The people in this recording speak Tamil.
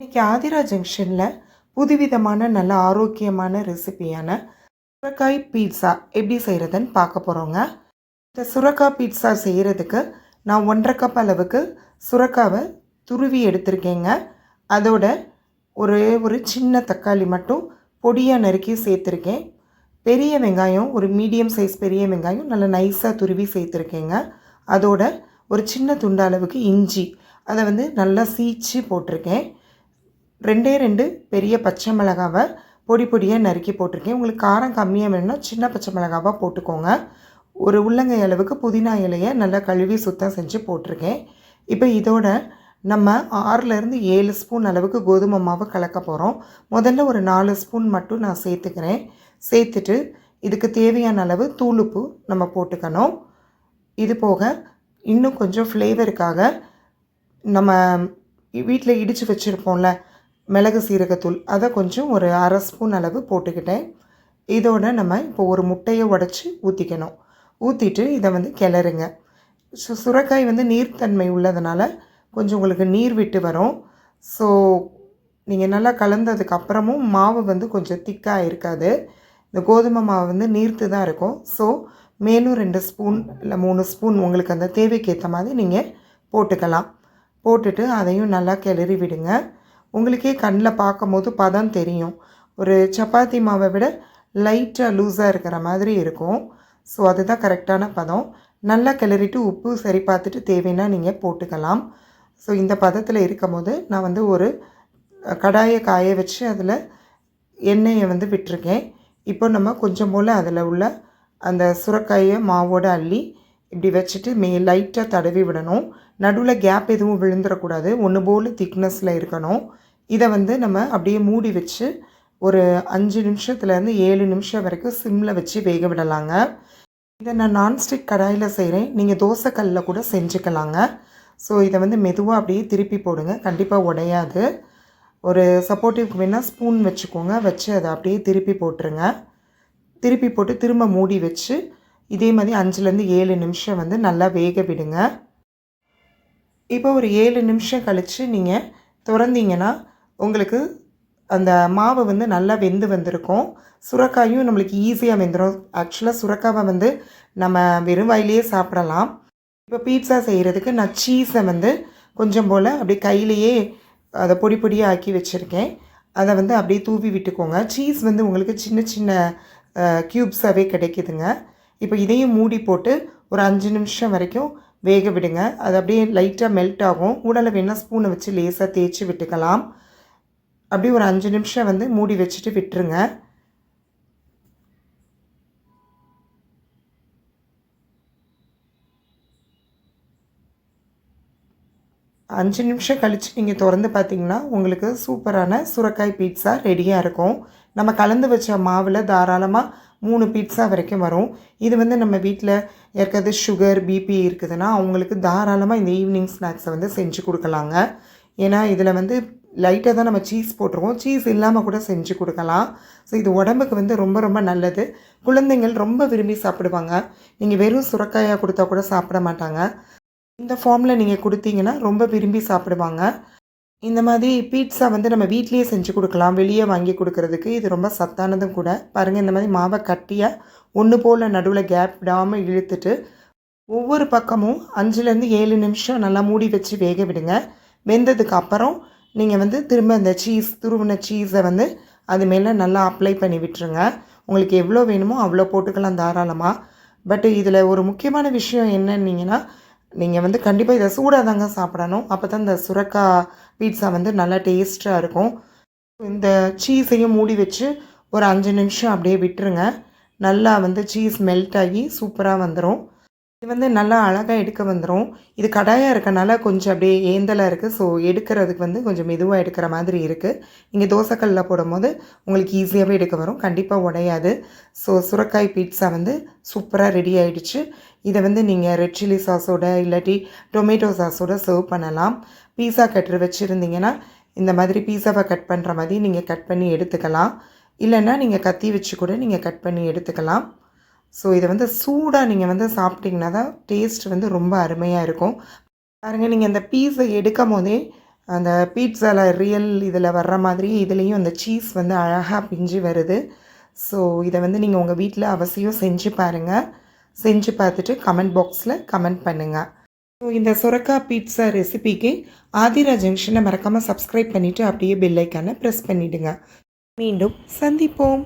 இன்றைக்கி ஆதிரா ஜங்ஷனில் புதுவிதமான நல்ல ஆரோக்கியமான ரெசிபியான சுரக்காய் பீட்சா எப்படி செய்கிறதுன்னு பார்க்க போகிறோங்க இந்த சுரக்காய் பீட்சா செய்கிறதுக்கு நான் ஒன்றரை கப் அளவுக்கு சுரக்காவை துருவி எடுத்திருக்கேங்க. அதோட ஒரு ஒரு சின்ன தக்காளி மட்டும் பொடியாக நறுக்கி சேர்த்துருக்கேன். பெரிய வெங்காயம் ஒரு மீடியம் சைஸ் பெரிய வெங்காயம் நல்லா நைஸாக துருவி சேர்த்துருக்கேங்க. அதோட ஒரு சின்ன துண்டு அளவுக்கு இஞ்சி அதை வந்து நல்லா சீச்சு போட்டிருக்கேன். ரெண்டே ரெண்டு பெரிய பச்சை மிளகாவை பொடி பொடியாக நறுக்கி போட்டிருக்கேன். உங்களுக்கு காரம் கம்மியாக வேணும்னா சின்ன பச்சை மிளகாவாக போட்டுக்கோங்க. ஒரு உள்ளங்கை அளவுக்கு புதினா இலையை நல்லா கழுவி சுத்தம் செஞ்சு போட்டிருக்கேன். இப்போ இதோட நம்ம ஆறுலேருந்து ஏழு ஸ்பூன் அளவுக்கு கோதுமை மாவு கலக்க போகிறோம் முதல்ல ஒரு நாலு ஸ்பூன் மட்டும் நான் சேர்த்துக்கிறேன். சேர்த்துட்டு இதுக்கு தேவையான அளவு தூளுப்பு நம்ம போட்டுக்கணும். இது போக இன்னும் கொஞ்சம் ஃப்ளேவருக்காக நம்ம வீட்டில் இடித்து வச்சுருப்போம்ல மிளகு சீரகத்தூள் அதை கொஞ்சம் ஒரு அரை ஸ்பூன் அளவு போட்டுக்கிட்டேன். இதோட நம்ம இப்போ ஒரு முட்டையை உடச்சி ஊற்றிக்கணும் ஊற்றிட்டு இதை வந்து கிளறுங்க. ஸோ சுரக்காய் வந்து நீர்த்தன்மை உள்ளதுனால கொஞ்சம் உங்களுக்கு நீர் விட்டு வரும். ஸோ நீங்கள் நல்லா கலந்ததுக்கு அப்புறமும் மாவு வந்து கொஞ்சம் திக்காக இருக்காது. இந்த கோதுமை மாவு வந்து நீர்த்து தான் இருக்கும். ஸோ மேலும் ரெண்டு ஸ்பூன் இல்லை மூணு ஸ்பூன் உங்களுக்கு அந்த தேவைக்கு ஏற்ற மாதிரி நீங்கள் போட்டுக்கலாம். போட்டுட்டு அதையும் நல்லா கிளறி விடுங்க. உங்களுக்கே கண்ணில் பார்க்கும்போது பதம் தெரியும். ஒரு சப்பாத்தி மாவை விட லைட்டாக லூஸாக இருக்கிற மாதிரி இருக்கும். ஸோ அதுதான் கரெக்டான பதம். நல்லா கிளறிட்டு உப்பு சரி பார்த்துட்டு தேவைன்னா நீங்கள் போட்டுக்கலாம். ஸோ இந்த பதத்தில் இருக்கும் போது நான் வந்து ஒரு கடாயை காய வச்சு அதில் எண்ணெயை வந்து விட்டுருக்கேன். இப்போ நம்ம கொஞ்சம் போல் அதில் உள்ள அந்த சுரக்காயை மாவோடு அள்ளி இப்படி வச்சுட்டு மே லைட்டாக தடவி விடணும். நடுவில் கேப் எதுவும் விழுந்துடக்கூடாது ஒன்று போல் திக்னஸில் இருக்கணும். இதை வந்து நம்ம அப்படியே மூடி வச்சு ஒரு அஞ்சு நிமிஷத்துலேருந்து ஏழு நிமிஷம் வரைக்கும் சிம்மில் வச்சு வேக விடலாங்க. இதை நான் நான்ஸ்டிக் கடாயில் செய்கிறேன் நீங்கள் தோசைக்கல்லில் கூட செஞ்சுக்கலாங்க. ஸோ இதை வந்து மெதுவாக அப்படியே திருப்பி போடுங்க. கண்டிப்பாக உடையாது. ஒரு சப்போர்ட்டிவ்க்கு வேணால் ஸ்பூன் வச்சுக்கோங்க. வச்சு அதை அப்படியே திருப்பி போட்டுருங்க. திருப்பி போட்டு திரும்ப மூடி வச்சு இதே மாதிரி அஞ்சுலேருந்து ஏழு நிமிஷம் வந்து நல்லா வேக விடுங்க. இப்போ ஒரு ஏழு நிமிஷம் கழித்து நீங்கள் திறந்தீங்கன்னா உங்களுக்கு அந்த மாவு வந்து நல்லா வெந்து வந்திருக்கும். சுரக்காயும் நம்மளுக்கு ஈஸியாக வெந்துடும் ஆக்சுவலாக சுரக்காவை வந்து நம்ம வெறும் வாயிலேயே சாப்பிடலாம். இப்போ பீட்சா செய்கிறதுக்கு நான் சீஸை வந்து கொஞ்சம் போல் அப்படியே கையிலையே அதை பொடி பொடியாக ஆக்கி வச்சுருக்கேன். அதை வந்து அப்படியே தூவி விட்டுக்கோங்க. சீஸ் வந்து உங்களுக்கு சின்ன சின்ன க்யூப்ஸாகவே கிடைக்குதுங்க. இப்போ இதையும் மூடி போட்டு ஒரு அஞ்சு நிமிஷம் வரைக்கும் வேக விடுங்க. அது அப்படியே லைட்டாக மெல்ட் ஆகும். உடலை வேணால் ஸ்பூனை வச்சு லேசாக தேய்ச்சி விட்டுக்கலாம். அப்படியே ஒரு அஞ்சு நிமிஷம் வந்து மூடி வச்சுட்டு விட்டுருங்க. அஞ்சு நிமிஷம் கழித்து நீங்கள் திறந்து பார்த்தீங்கன்னா உங்களுக்கு சூப்பரான சுரக்காய் பீட்சா ரெடியாக இருக்கும். நம்ம கலந்து வச்ச மாவில் தாராளமாக மூணு பீட்ஸா வரைக்கும் வரும். இது வந்து நம்ம வீட்டில் ஏற்கனவே சுகர் பிபி இருக்குதுன்னா அவங்களுக்கு தாராளமாக இந்த ஈவினிங் ஸ்நாக்ஸை வந்து செஞ்சு கொடுக்கலாங்க. ஏன்னா இதில் வந்து லைட்டாக தான் நம்ம சீஸ் போட்டிருக்கோம். சீஸ் இல்லாமல் கூட செஞ்சு கொடுக்கலாம். ஸோ இது உடம்புக்கு வந்து ரொம்ப ரொம்ப நல்லது. குழந்தைங்கள் ரொம்ப விரும்பி சாப்பிடுவாங்க. நீங்கள் வெறும் சுரக்காயாக கொடுத்தா கூட சாப்பிட மாட்டாங்க. இந்த ஃபார்மில் நீங்கள் கொடுத்தீங்கன்னா ரொம்ப விரும்பி சாப்பிடுவாங்க. இந்த மாதிரி பீட்சா வந்து நம்ம வீட்லேயே செஞ்சு கொடுக்கலாம் வெளியே வாங்கி கொடுக்கறதுக்கு. இது ரொம்ப சத்தானதும் கூட. பாருங்கள் இந்த மாதிரி மாவை கட்டியாக ஒன்று போல் நடுவில் கேப் விடாமல் இழுத்துட்டு ஒவ்வொரு பக்கமும் அஞ்சுலேருந்து ஏழு நிமிஷம் நல்லா மூடி வச்சு வேக விடுங்க. வெந்ததுக்கு அப்புறம் நீங்கள் வந்து திரும்ப இந்த சீஸ் துருவின சீஸை வந்து அது மேலே நல்லா அப்ளை பண்ணி விட்டுருங்க. உங்களுக்கு எவ்வளோ வேணுமோ அவ்வளோ போட்டுக்கலாம் தாராளமாக பட் இதில் ஒரு முக்கியமான விஷயம் என்னன்னீங்கன்னா நீங்கள் வந்து கண்டிப்பாக இதை சூடாக தாங்க சாப்பிடணும். அப்போ தான் இந்த சுரக்கா பீட்சா வந்து நல்லா டேஸ்ட்டாக இருக்கும். இந்த சீஸையும் மூடி வச்சு ஒரு அஞ்சு நிமிஷம் அப்படியே விட்டுருங்க. நல்லா வந்து சீஸ் மெல்ட் ஆகி சூப்பராக வந்துடும் இது வந்து நல்லா அழகாக எடுக்க வந்துடும் இது கடாயாக இருக்கனால கொஞ்சம் அப்படியே ஏந்தலாக இருக்குது ஸோ எடுக்கிறதுக்கு வந்து கொஞ்சம் மெதுவாக எடுக்கிற மாதிரி இருக்குது நீங்கள் தோசைக்கல்லில் போடும்போது உங்களுக்கு ஈஸியாகவே எடுக்க வரும். கண்டிப்பாக உடையாது. ஸோ சுரக்காய் பீட்சா வந்து சூப்பராக ரெடி ஆகிடுச்சு இதை வந்து நீங்கள் ரெட் சில்லி சாஸோட இல்லாட்டி டொமேட்டோ சாஸோட சர்வ் பண்ணலாம். பீஸா கட்டர் வச்சுருந்தீங்கன்னா இந்த மாதிரி பீஸாவை கட் பண்ணுற மாதிரி நீங்கள் கட் பண்ணி எடுத்துக்கலாம். இல்லைன்னா நீங்கள் கத்தி வச்சு கூட நீங்கள் கட் பண்ணி எடுத்துக்கலாம். ஸோ இதை வந்து சூடாக நீங்கள் வந்து சாப்பிட்டிங்கன்னா தான் டேஸ்ட் வந்து ரொம்ப அருமையாக இருக்கும். பாருங்கள் நீங்கள் அந்த பீஸை எடுக்கும் போதே அந்த பீட்சாவில் ரியல் இதில் வர்ற மாதிரி இதுலேயும் அந்த சீஸ் வந்து அழகாக பிஞ்சு வருது. ஸோ இதை வந்து நீங்கள் உங்கள் வீட்டில் அவசியம் செஞ்சு பாருங்கள் செஞ்சு பார்த்துட்டு கமெண்ட் பாக்ஸில் கமெண்ட் பண்ணுங்கள் ஸோ இந்த சுரக்கா பீட்சா ரெசிபிக்கு ஆதிரா ஜங்ஷனை மறக்காமல் சப்ஸ்கிரைப் பண்ணிவிட்டு அப்படியே பெல்லைக்கான ப்ரெஸ் பண்ணிவிடுங்க மீண்டும் சந்திப்போம்.